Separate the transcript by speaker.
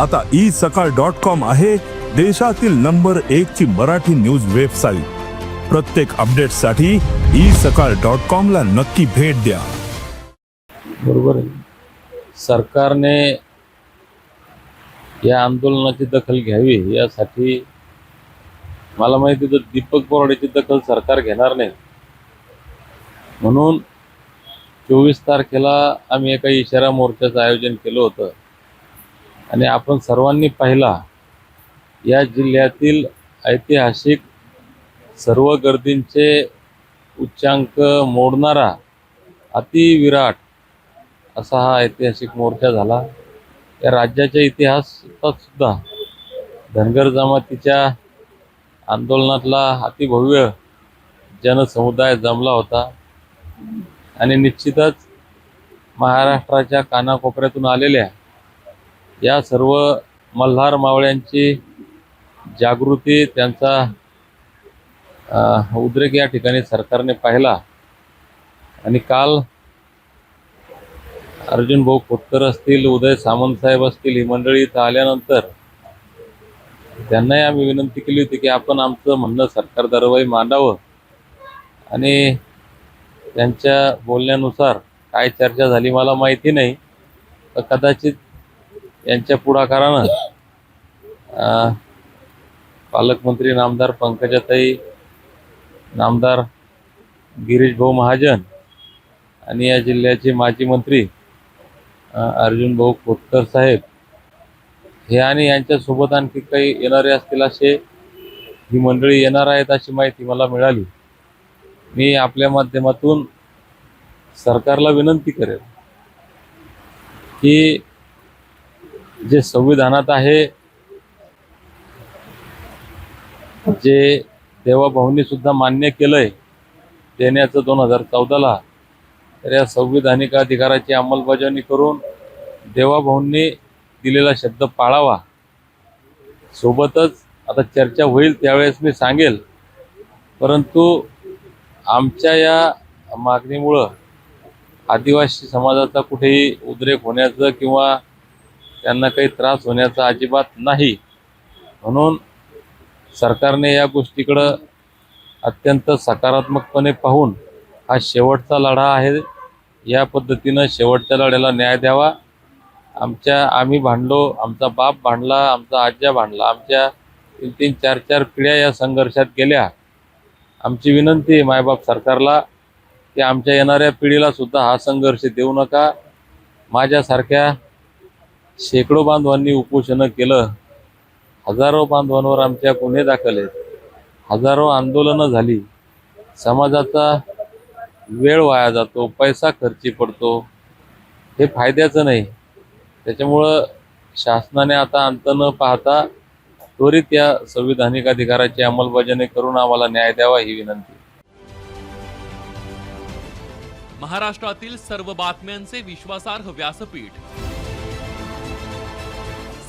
Speaker 1: आता ई सकाळ dot com आहे देशातील नंबर एक ची मराठी न्यूज वेबसाईट. प्रत्येक अपडेटसाठी ई सकाळ डॉट कॉम ला नक्की भेट द्या.
Speaker 2: बरोबर आहे. सरकारने या आंदोलनाची दखल घ्यावी यासाठी मला माहिती तर दीपक बोराडेची दखल सरकार घेणार नाही म्हणून चोवीस तारखेला आम्ही एका इशारा मोर्चाचं आयोजन केलं होतं. आणि आपण सर्वांनी पाहिला या जिल्ह्यातील ऐतिहासिक सर्व गर्दींचे उच्चांक मोडणारा अतिविराट असा हा ऐतिहासिक मोर्चा झाला. या राज्याच्या इतिहासात सुद्धा धनगर जमातीच्या आंदोलनातला अतिभव्य जनसमुदाय जमला होता. आणि निश्चितच महाराष्ट्राच्या कानाकोपऱ्यातून आलेल्या या सर्व मल्हार मावळ्यांची जागृती त्यांचा उद्रेक या ठिकाणी सरकारने पाहिला. आणि काल अर्जुन भाऊ खोतकर असतील उदय सामंत साहेब असतील ही मंडळी इथं आल्यानंतर त्यांनाही आम्ही विनंती केली होती की आपण आमचं म्हणणं सरकार दरवाई मांडावं. आणि त्यांच्या बोलण्यानुसार काय चर्चा झाली मला माहिती नाही तर कदाचित यांच्या पुढाकारानं पालकमंत्री नामदार पंकजाताई नामदार गिरीश भाऊ महाजन आणि या जिल्ह्याचे माजी मंत्री अर्जुन भाऊ खोतकर साहेब हे आणि यांच्यासोबत आणखी काही येणारे असतील असे ही मंडळी येणार आहेत अशी माहिती मला मिळाली. मी आपल्या माध्यमातून सरकारला विनंती करेन की जे संविधानात आहे जे देवाभाऊंनी सुद्धा मान्य केलंय देण्याचं दोन हजार चौदाला तर या संविधानिक अधिकाराची अंमलबजावणी करून देवाभाऊंनी दिलेला शब्द पाळावा. सोबतच आता चर्चा होईल त्यावेळेस मी सांगेल परंतु आमच्या या मागणीमुळं आदिवासी समाजाचा कुठेही उद्रेक होण्याचं किंवा त्यांना काही त्रास होण्याचा अजिबात नाही. म्हणून सरकारने या गोष्टीकडं अत्यंत सकारात्मकपणे पाहून हा शेवटचा लढा आहे. या पद्धतीनं शेवटच्या लढ्याला न्याय द्यावा. आमच्या आम्ही भांडलो आमचा बाप भांडला आमचा आज्या भांडला आमच्या तीन तीन चार चार पिढ्या या संघर्षात गेल्या. आमची विनंती आहे मायबाप सरकारला की आमच्या येणाऱ्या पिढीला सुद्धा हा संघर्ष देऊ नका. माझ्यासारख्या शेकडो बांधवांनी उपोषणं केलं. हजारो बांधवांवर आमच्या गुन्हे दाखल आहेत. हजारो आंदोलनं झाली. समाजाचा वेळ वाया जातो पैसा खर्ची पडतो. हे फायद्याचं नाही. त्याच्यामुळं शासनाने आता अंत न पाहता त्वरित या संविधानिक अधिकाराची अंमलबजावणी करून आम्हाला न्याय द्यावा ही विनंती.
Speaker 3: महाराष्ट्रातील सर्व बातम्यांचे विश्वासार्ह व्यासपीठ